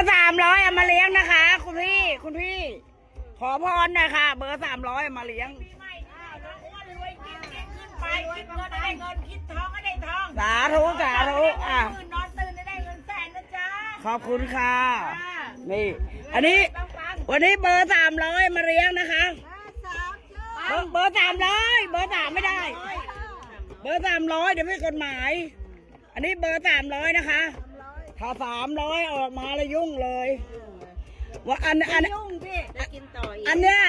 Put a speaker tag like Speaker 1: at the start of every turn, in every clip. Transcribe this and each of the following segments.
Speaker 1: ร์สามร้อยเอามาเลี้ยงนะคะ คุณพี่คุณพี่ ขอพรหน่อยค่ะ เบอร์สามร้อยเอามาเลี้ยง
Speaker 2: ไม่อ้าวน้องอ้วนรวยกินเก่งขึ้นไปคิดเงินได้เงินคิดทองก็ได้ทอง
Speaker 1: สาธุสาธุอะ
Speaker 2: ตื่นนอนตื่นได้เงินแสนนะจ๊ะ
Speaker 1: ขอบคุณค่ะ
Speaker 2: ค่ะ
Speaker 1: นี่ อันนี้
Speaker 2: ปังปัง
Speaker 1: วันนี้เบอร์สามร้อยมาเลี้ยงนะคะ เบอร์เบอร์สามร้อยเบอร์สามไม่ได้ เบอร์สามร้อยเดี๋ยวไม่กฎหมาย อันนี้เบอร์สามร้อยนะคะ ถ้าสามร้อยออกมาแล้วยุ่งเลย ว่าอันอัน
Speaker 2: ยุ่งพี่จะกินต่ออีก
Speaker 1: อันเนี้ย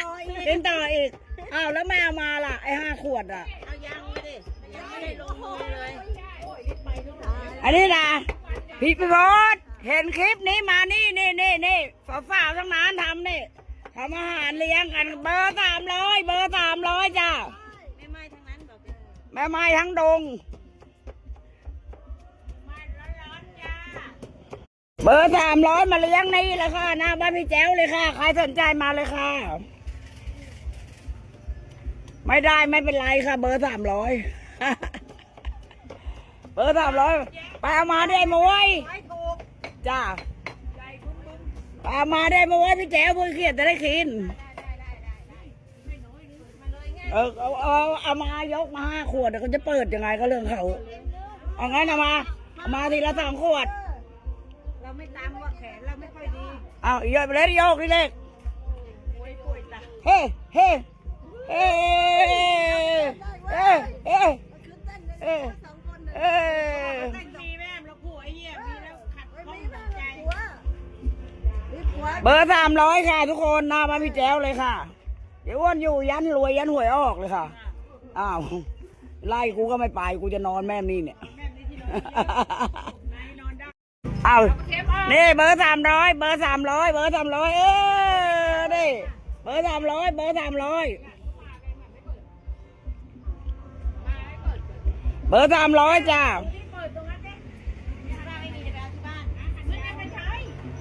Speaker 1: เป็นต่ออีก อ้าวแล้วแม่เอามาล่ะ ไอ้ห้าขวดอะ
Speaker 2: เอายังไม่ได้ยังไม่ได้ลงมือเลย
Speaker 1: อันนี้นะพี่พิพศเห็นคลิปนี้มานี่นี่นี่นี่สาวๆทั้งนั้นทำนี่ทำอาหารเลี้ยงกันเบอร์สามร้อยเบอร์สามร้อยจ้า
Speaker 2: ไม่ไหม้ทั้งนั้นบอกเลย
Speaker 1: แม่ไม้ทั้งดง
Speaker 2: อ
Speaker 1: ร์สามร้อยมาเลี้ยงนี่เลยค่ะหน้าบ้านพี่แจ้วเลยค่ะ ใครสนใจมาเลยค่ะ ไม่ได้ไม่เป็นไรค่ะ เบอร์สามร้อยเบอร์สามร้อยไปเอามาได้มวย
Speaker 2: ไม่ถูก
Speaker 1: จ้าไปเอามาได้มวยพี่แจ้วเพื่อเขียดจะได้กิน
Speaker 2: เอ
Speaker 1: อเอาเอาเอามายกมาห้าขวดเดี๋ยวเขาจะเปิดยังไงก็เรื่องเขาเอางั้นเอามาเอามาทีละสองขวด
Speaker 2: เราไม่ตามว่าแขนเราไม่ค่อยดี
Speaker 1: เอาโยกไปเลยโยกนี่เล็ก
Speaker 2: ป่วยป่วยตา
Speaker 1: เฮ้เฮ้เฮ้เฮ้เฮ้เฮ้เฮ้
Speaker 2: แต่งดีแม่เราผัวไอ้เหี้ยมีแล้วขัดข้องใจ
Speaker 1: เบอร์สามร้อยค่ะ ทุกคนหน้าบ้านพี่แจ้วเลยค่ะ เดี๋ยวอ้วนอยู่ยันรวยยันหวยออกเลยค่ะ อ้าว ไล่กูก็ไม่ไปกูจะนอนแม่นี่เนี่ย เอา
Speaker 2: เทปอะ
Speaker 1: นี่เบอร์สามร้อยเบอร์สามร้อยเบอร์สามร้อยเออนี่เบอร์สามร้อยเบอร์สามร้อยเบอร์สามร้อยจ้า
Speaker 2: ที่เปิดตรงนั้นเนี่ยถ้าไม่มีจะไปเอาที่บ้านไม่ได้ไปใช้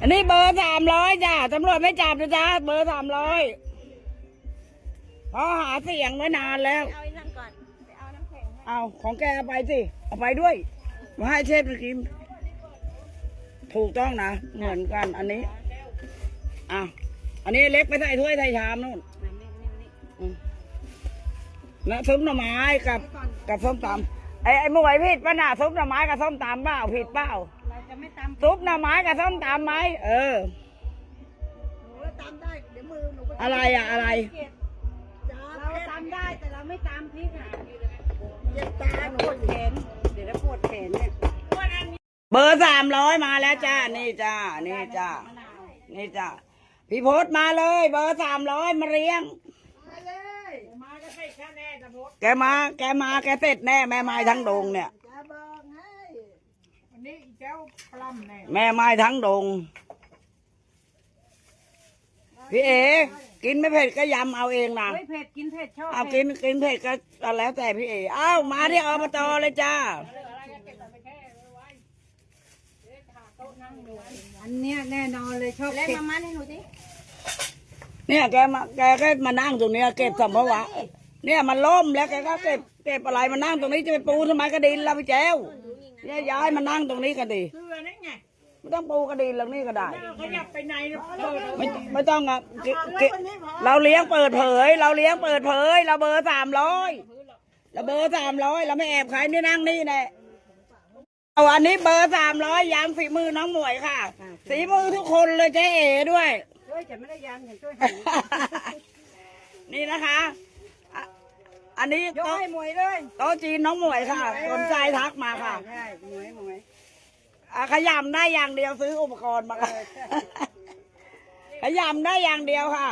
Speaker 1: อันนี้เบอร์สามร้อยจ้าตำรวจไม่จับนะจ้าเบอร์สามร้อยเพราะหาเสียงไว้นานแล้ว
Speaker 2: เอาไอ้นั่นก่อนไปเอาน้ำแข็งให้
Speaker 1: เอาของแกเอาไปสิ เอาไปด้วยมาให้เชฟกิน ถูกต้องนะ เหมือนกัน อันนี้อะอันนี้เล็กไปใส่ถ้วยใส่ชามนู่น
Speaker 2: มานี่นี่นี่
Speaker 1: อืมนะซุปหน่อไม้กับกับส้มตำไอ้ไอ้หมวยผิดป่ะน่ะซุปหน่อไม้กับส้มตำเปล่าผิดเปล่า
Speaker 2: เราจะไม่ตำ
Speaker 1: ซุปหน่อไม้กับส้มตำไหมเออ
Speaker 2: หนูตำได้เดี๋ยวมือหนู
Speaker 1: อะไรอะอะไร
Speaker 2: เราตำได้แต่เราไม่ตำพริกอะเจ็บตาหนูปวดแขนเดี๋ยวปวดแขนเนี่ย
Speaker 1: เบอร์สามร้อยมาแล้วจ้า นี่จ้า นี่จ้า นี่จ้า พี่พศมาเลย เบอร์สามร้อยมาเลี้ยง
Speaker 2: มาก็ใส่แค่แน่จะพด
Speaker 1: แกมา แกมา แกเสร็จแน่แม่ไม้ทั้งดงเนี่ย
Speaker 2: วันนี้อีเจ้าพลัมแน่
Speaker 1: แม่ไม้ทั้งดง พี่เอ๋กินไม่เผ็ดก็ยำเอาเองนะ
Speaker 2: ไม่เผ็ดกินเผ็ดชอบ
Speaker 1: เอากินกินเผ็ดก็แล้วแต่พี่เอ๋อ้าวมาที่อบตเลยจ้า
Speaker 2: อันเนี้ยแน่นอนเลยชอบเผ็ดมามัดให้หนูดิ
Speaker 1: เนี่ยแกมาแกก็มานั่งตรงเนี้ยเก็บสัมภาระเนี่ยมันล่มแล้วแกก็เก็บเก็บอะไรมานั่งตรงนี้จะไปปูทำไมกระดินเราไปแจ้วเนี่ยย้ายมานั่งตรงนี้ก็ดี
Speaker 2: เสื้อนั่นไง
Speaker 1: ไม่ต้องปูกระดินหลังนี้ก็ได้
Speaker 2: เราขยับไปไหนเปิด
Speaker 1: ไม่ไม่ต้องอะเกเกเราเลี้ยงเปิดเผย เราเลี้ยงเปิดเผย เราเบอร์สามร้อยเราเบอร์สามร้อยเราไม่แอบใครนี่นั่งนี่แน่ เอาอันนี้เบอร์สามร้อยยำฝีมือน้องหมวยค่ะฝีมือทุกคนเลยเจ๊เอ๋ด้วย
Speaker 2: ช่วยจะไม่ได้ยันฉันช่วย
Speaker 1: นี่นะคะอะอันนี้
Speaker 2: ยก
Speaker 1: โต๊ะ
Speaker 2: ให้มวยเลย
Speaker 1: โต๊ะจีนน้องหมวยค่ะสนใจทักมาค่ะ
Speaker 2: ใช่มวยมวย
Speaker 1: อะขยำได้อย่างเดียวซื้ออุปกรณ์มาค่ะขยำได้อย่างเดียวค่ะ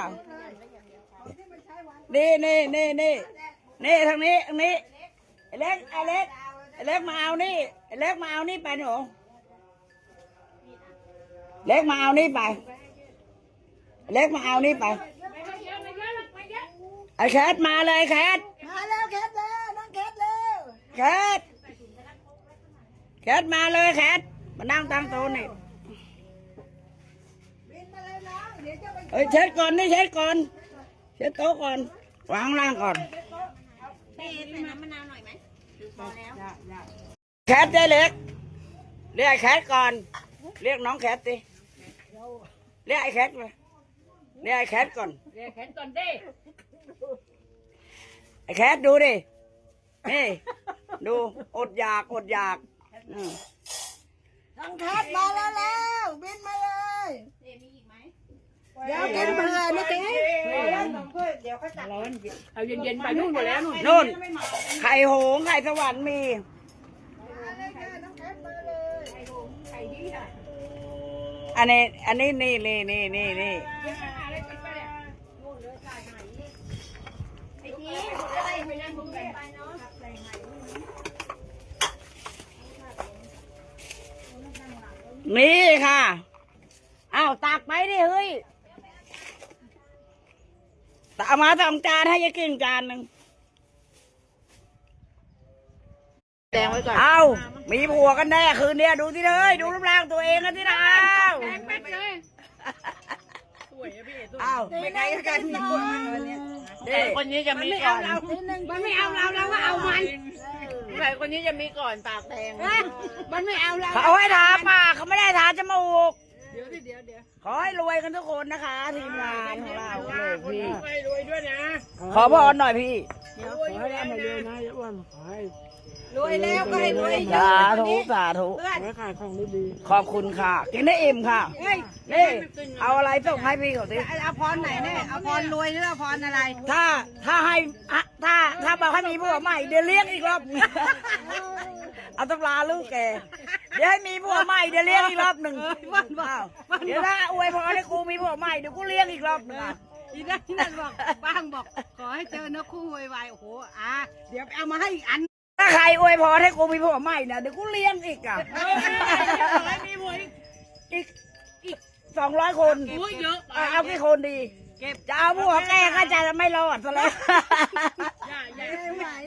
Speaker 1: นี่นี่นี่นี่นี่ทางนี้ทางนี้ไอ้เล็กไอ้เล็กไอ้เล็กมาเอานี่ ไอ้เล็กมาเอานี่ไปหนูเล็กมาเอานี่ไปไอ้เล็กมาเอานี่ไปไอ้แคทมาเลยแคท
Speaker 2: มาแล้วแคทแล้วน้องแคทแล้ว
Speaker 1: แคทแคทมาเลยแคทมานั่งตั้งโต๊ะนี่
Speaker 2: บินมาเลยน้องเดี๋ยวจะไป
Speaker 1: เฮ้ยเช็ดก่อนนี่เช็ดก่อนเช็ดโต๊ะก่อนวางล่างก่อน
Speaker 2: พี่ใส่น้ำมะนาวหน่อยไหมหรือพอแล้ว
Speaker 1: แคทได้เล็ก เรียกแคทก่อน เรียกน้องแคทสิเรียกไอ้แคทมาเรียกไอ้แคทก่อน
Speaker 2: เรียกแขนก่อนดิ
Speaker 1: ไอ้แคทดูดินี่ดูอดอยากอดอยากอืม
Speaker 3: ทางแคทมาแล้วแล้วบินมาเลย เดี๋ยวกินเบื่อนี่ติเดี๋ยวเขาจัด
Speaker 2: เอาเย็นๆไปนู่นหมดแล้วนู่น
Speaker 1: นู่นไข่โหงไข่สวรรค์มี
Speaker 3: น้องแคทมาเลย
Speaker 1: อันนี้อันนี้นี่นี่นี่นี่นี่นี่ค่ะอ้าวตักไปดิเฮ้ยตักเอามาสองจานให้ยายกิ่งจานหนึ่ง
Speaker 2: แดงไว้ก่อน
Speaker 1: เอามีผัวกันแน่คืนเนี้ยดูที่เลยดูรูปร่างตัวเองกันที่นะเอาไม่ไงก็กันมีผัวมันวันเนี้ยนี่
Speaker 2: คนนี้จะมีก่อนมันไม่เอาเราเราก็เอามันใครคนนี้จะมีก่อนปากแดงมันไม่เอาเรา
Speaker 1: เขาให้ทาปากเขาไม่ได้ทาจมูก
Speaker 2: เดี๋ยวเดี๋ยวเดี๋ยว
Speaker 1: ขอให้รวยกันทุกคนนะคะ ทีมงานของเราเลยพี่
Speaker 2: ไปรวยด้วยนะ
Speaker 1: ขอพรหน่อยพี่
Speaker 2: รวยด้วยนะ
Speaker 3: รวยแล้วก็ให้รวยเย
Speaker 1: สา
Speaker 3: อะ
Speaker 1: ธุ สาธุ
Speaker 3: เพื่อน
Speaker 1: ขอบคุณค่ะ กินได้อิ่มค่ะนี่ เอาอะไรส่งให้พี่เขาสิ
Speaker 3: เอาพรไหนเนี่ยเอาพรรวยหรือเอาพรอะไร
Speaker 1: ถ้าถ้าให้อะถ้าถ้าบอกให้มีผัวใหม่เดี๋ยวเลี้ยงอีกรอบเอาตำราลูกแกเดี๋ยวให้มีผัวใหม่เดี๋ยวเลี้ยงอีกรอบหนึ่งอ้าวเดี๋ยวถ้าอวยพรให้กูมีผัวใหม่เดี๋ยวกูเลี้ยงอีกรอบหนึ่งอะ
Speaker 3: อีนั่นที่นั่นบอกป้างบอก ขอให้เจอเนื้อคู่ไวๆโอ้โหอะเดี๋ยวไปเอามาให้อีกอัน
Speaker 1: ถ้าใครอวยพรให้กูมีผัวใหม่เนี่ยเดี๋ยวกูเลี้ยงอีกอะ
Speaker 2: มีหวย
Speaker 1: อีกอีกสองร้อยคน
Speaker 2: โอ้ยเยอะ
Speaker 1: เอาเอากี่คนดี เก็บจะเอาผัวแกก็จะไม่รอดซะแล้ว
Speaker 2: อย่าอย่า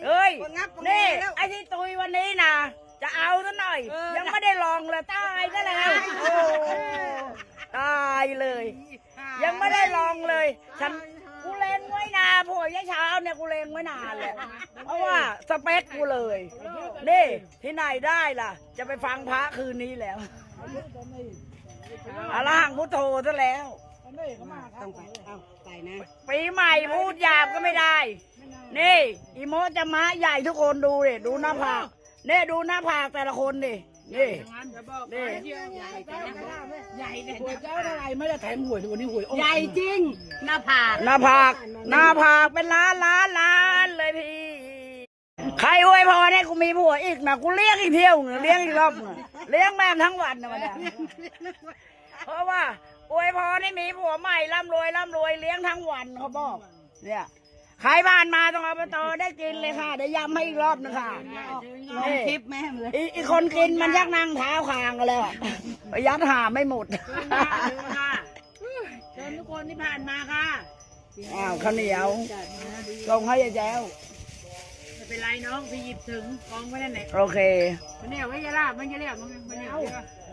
Speaker 1: เอ้ย
Speaker 3: งับของ
Speaker 1: นี่
Speaker 3: แม่แล้ว
Speaker 1: ไอ้ที่ตุยวันนี้นะจะเอาซะหน่อย
Speaker 3: เออ
Speaker 1: ยังไม่ได้ลองเลยตายซะแล้วโอ้ตายเลย ยังไม่ได้ลองเลย ฉันกูเลงไว้นาผัวยายเช้าเนี่ยกูเลงไว้นานแหละเพราะว่าสเปคกูเลยนี่ที่ไหนได้ล่ะ จะไปฟังพระคืนนี้แล้วอรหังพุทโธซะแล้ว
Speaker 3: ต้องไปเอาใส่นะ
Speaker 1: ปีใหม่พูดหยาบก็ไม่ได้ นี่อีโมจะมาใหญ่ทุกคนดูดิดูหน้าผากนี่ดูหน้าผากแต่ละคนดิ นี่
Speaker 2: จะบอก
Speaker 1: นี่
Speaker 2: ใหญ่ใหญ่เนี่ย
Speaker 4: หวยเจ้าอะไรไม่ได้แทงหวยวันนี้หวยออก
Speaker 3: ใหญ่จริงหน้าผาก
Speaker 1: หน้าผากหน้าผากเป็นล้านล้านล้านเลยพี่ ใครอวยพรให้กูมีผัวอีกนะกูเลี้ยงอีกเที่ยวหนึ่งเลี้ยงอีกรอบหนึ่งเลี้ยงแม่งทั้งวันนะมันเนี่ยเพราะว่าอวยพรให้มีผัวใหม่ร่ำรวยร่ำรวยเลี้ยงทั้งวันเขาบอกเนี่ย ใครผ่านมาตรงอบตได้กินเลยค่ะได้ย้ำให้อีกรอบหนึงค่ะ
Speaker 3: ลงคลิปแม่เลย
Speaker 1: อีอีกคนกินมันยักนั่งเท้าคางกันแล้วอะไปยัดหาไม่หมด
Speaker 2: เชิญทุกคนที่ผ่านมาค่ะ
Speaker 1: อ้าวข้าวเหนียวส่งให้ยายแจ้ว
Speaker 2: ไม่เป็นไรน้องพี่หยิบถึงกองไว้นั่นแหละ
Speaker 1: โอเค
Speaker 2: มันเนี่ยไว้ยาลาบมันจะเรียกมันมันเนี่ย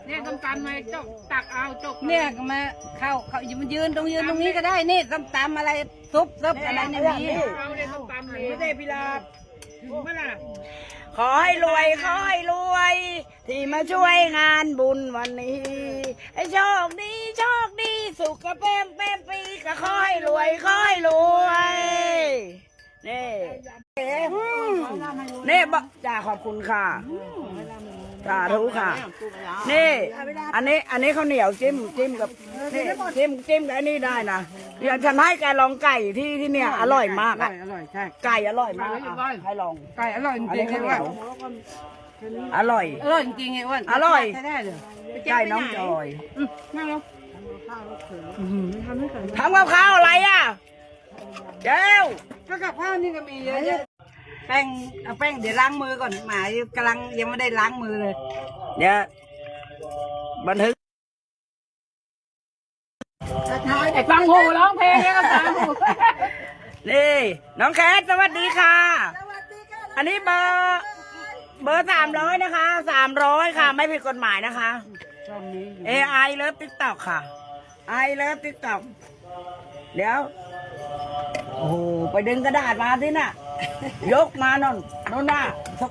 Speaker 2: เนี่ยต้มตำมาจกตักเอาจก
Speaker 3: เนี่ยมาเข้าเขาอยู่มันยืนตรงยืนตรงนี้ก็ได้นี่ต้มตำอะไรซุปซุปอะไรในนี้
Speaker 2: เอาเนี่ยต้มตำเลยไม่ได้พิลาบถึงเมื่อไหร่
Speaker 1: ขอให้รวยขอให้รวย ที่มาช่วยงานบุญวันนี้ให้โชคดีโชคดีสุขกระเป้มเป้มปีก็ขอให้รวยขอให้รวยนี่เอ๋นี่บะจ่าขอบคุณค่ะ สาธุค่ะ นี่ อันนี้อันนี้ข้าวเหนียวจิ้มจิ้มกับนี่จิ้มจิ้มกับอันนี้ได้นะเดี๋ยวฉันให้แกลองไก่ที่ที่เนี่ยอร่อยมากอะ
Speaker 2: อร่อยใช่
Speaker 1: ไก่อร่อยมากอะให้ลอง
Speaker 2: ไก่อร่อยจ
Speaker 1: อัน
Speaker 2: ริ
Speaker 1: นี้
Speaker 2: งๆ
Speaker 1: ข้าวเหนี
Speaker 2: ว่า
Speaker 1: ยวอร่อย
Speaker 2: อร่อยจริงๆไอ้อ้วน
Speaker 1: อร่อย
Speaker 2: ใช้ได้เลย
Speaker 1: ไก่น้องจอย
Speaker 2: นั่งลง
Speaker 1: ทำกับข้าวอะไรอะเจ้ว
Speaker 3: ก็กับข้าวนี่ก็มีเยอะแยะ แป้งเอาแป้งเดี๋ยวล้างมือก่อนหมายกำลังยังไม่ได้ล้างมือเลย
Speaker 1: เดี๋ยวบันทึก
Speaker 2: ไอ้ฟังหูร้องเพลงเนี่ยก็ฟังหู
Speaker 1: นี่น้องแคทสวัสดีค่ะ อันนี้เบอร์เบอร์สามร้อยนะคะสามร้อยค่ะ ไม่ผิดกฎหมายนะคะ AI เลิฟติ๊กต็อกค่ะ I เลิฟติ๊กต็อกเดี๋ยว โอ้โห ไปดึงกระดาษมาที่น่ะ ยกมานนนนน่ะ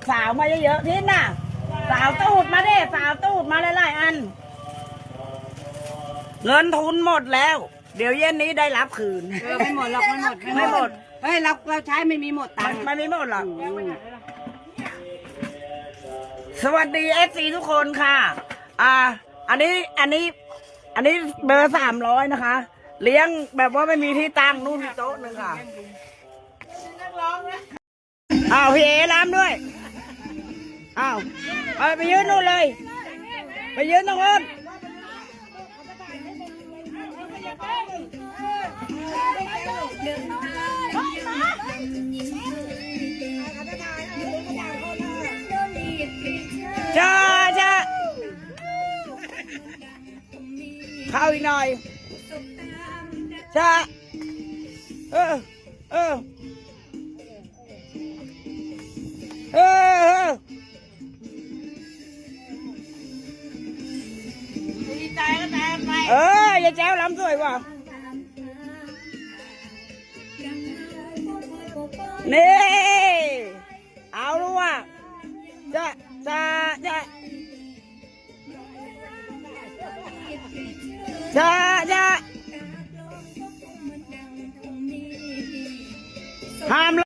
Speaker 1: สาวๆมาเยอะๆที่น่ะ สาวตูดมาเด้สาวตูดมาหลายๆอัน เงินทุนหมดแล้ว เดี๋ยวเย็นนี้ได้รับคืน
Speaker 2: เออไม่หมดหรอกไม่หมด
Speaker 1: ไม่หมด
Speaker 2: เฮ้ยเราเราใช้ไม่มีหมดตั
Speaker 1: มั
Speaker 2: ง
Speaker 1: น
Speaker 2: ค์
Speaker 1: มันไม่หมดหรอก สวัสดีเอฟซีทุกคนค่ะ อ่า อันนี้อันนี้ อันนี้เบอร์สามร้อยนะคะ เลี้ยงแบบว่าไม่มีที่ตั้งนู่นมีโต๊ะหนึ่งค่ะ อ้าวพี่เอรำด้วยอ้าวไปไปยืนนู่นเลย ไปยืนตรงนู้นจ้าจ้าเข้าอีกหน่อยจ้าเออเออ เออเออเอออย่าแจ้วล้